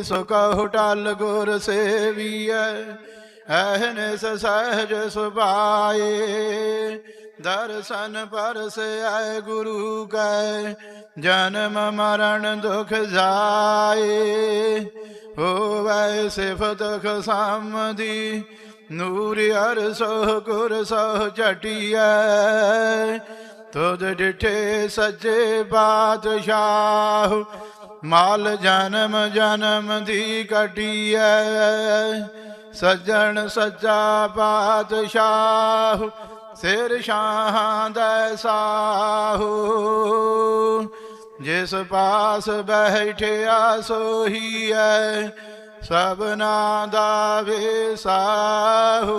ਸੋ ਕਹੁ ਟਲ ਗੁਰ ਸੇਵੀਐ ਅਹਨਿਸ ਸਹਿਜ ਸੁਭਾਏ। ਦਰਸ਼ਨ ਪਰਸੈ ਗੁਰੂ ਕੈ, ਜਨਮ ਮਰਨ ਦੁਖ ਜਾਏ। ਹੋਵੈ ਸਿਫਤ ਖਸਮਦੀ, ਨੂਰ ਅਰ ਸੋ ਗੁਰ ਸੋ ਚਟਿਐ ਤੁਧ ਡਿਠੇ ਸੱਚੇ ਬਾਦਸ਼ਾਹ ਮਾਲ ਜਨਮ ਜਨਮ ਦੀ ਕਟਿਐ। ਸੱਜਣ ਸੱਚਾ ਪਾਤਸ਼ਾਹ, ਸਿਰ ਸ਼ਾਹਾਂ ਦਾ ਸਾਹੂ। ਜਿਸ ਪਾਸ ਬੈਠਿਆ ਸੋਹੀ ਐ ਸਭਨਾ ਦਾ ਵਿਸਾਹੂ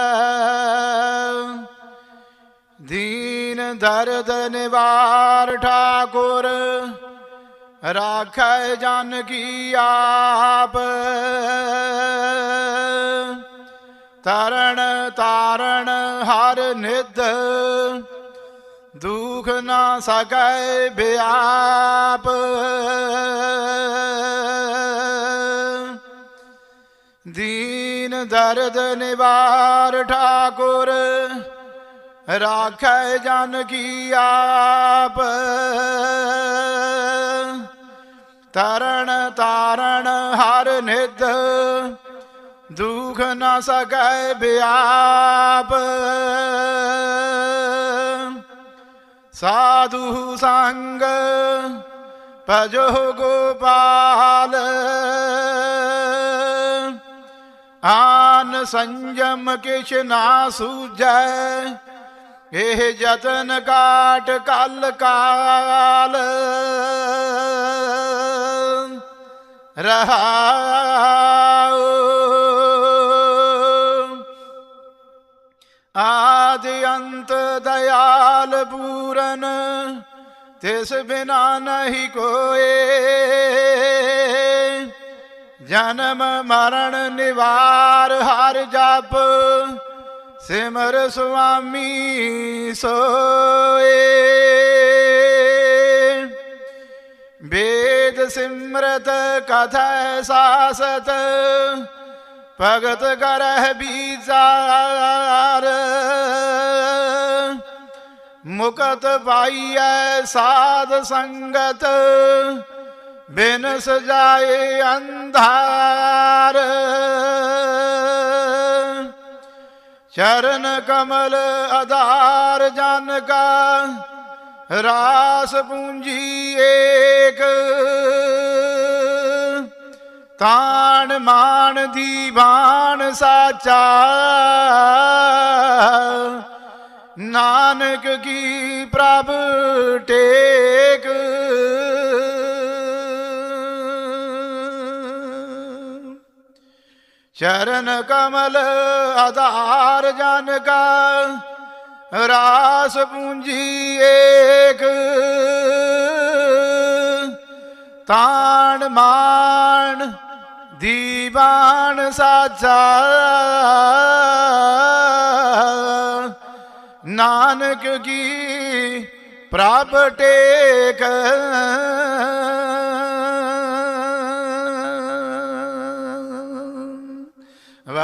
ਦਰਦ ਨਿਵਾਰ ਠਾਕੁਰ, ਰਾਖੈ ਜਨ ਕੀ ਆਪ। ਤਰਣ ਤਾਰਣ ਹਰ ਨਿਧ, ਦੁਖ ਨਾ ਸਕੈ ਬਿਆਪ। ਦੀਨ ਦਰਦ ਨਿਵਾਰ ਠਾਕੁਰ ਰਾਖੈ ਜਨ ਕੀ ਆਪ। ਤਰਣ ਤਾਰਣ ਹਰ ਨਿਦ ਦੁਖ ਨਾ ਸਕੈ ਬਿਆਪ। ਸਾਧੂ ਸੰਗ ਭਜੋ ਗੋਪਾਲ। ਆਨ ਸੰਜਮ ਕਿਛ ਨਾ ਸੂਝੈ ਇਹ ਜਤਨ ਕਾਟ ਕਲ ਕਾਲ। ਰਹਾਉ। ਆਦਿ ਅੰਤ ਦਇਆਲ ਪੂਰਨ, ਤਿਸ ਬਿਨਾ ਨਹੀਂ ਕੋਏ। ਜਨਮ ਮਰਨ ਨਿਵਾਰ ਹਰ ਜਪ ਸਿਮਰ ਸੁਆਮੀ ਸੋਏ। ਵੇਦ ਸਿਮਰਤ ਕਥੈ ਸਾਸਤ, ਭਗਤ ਕਰਹਿ ਬੀਜਾਰ। ਮੁਕਤ ਪਾਈਐ ਸਾਧ ਸੰਗਤ ਬਿਨ ਸਜਾਏ ਅੰਧਾਰ। ਸ਼ਰਨ ਕਮਲ ਆਧਾਰ ਜਨ ਕਾ, ਰਾਸ ਪੂੰਜੀ ਏਕ। ਤਾਣ ਮਾਨ ਦੀਵਾਨ ਸਾਚਾ, ਨਾਨਕ ਕੀ ਪ੍ਰਭ ਟੇਕ। ਚਰਨ ਕਮਲ ਆਧਾਰ ਜਨ ਕਾ, ਰਾਸ ਪੂੰਜੀ ਏਕ। ਤਾਣ ਮਾਣ ਦੀਵਾਨ ਸਾਚਾ ਨਾਨਕ ਕੀ ਪ੍ਰਭ ਟੇਕ।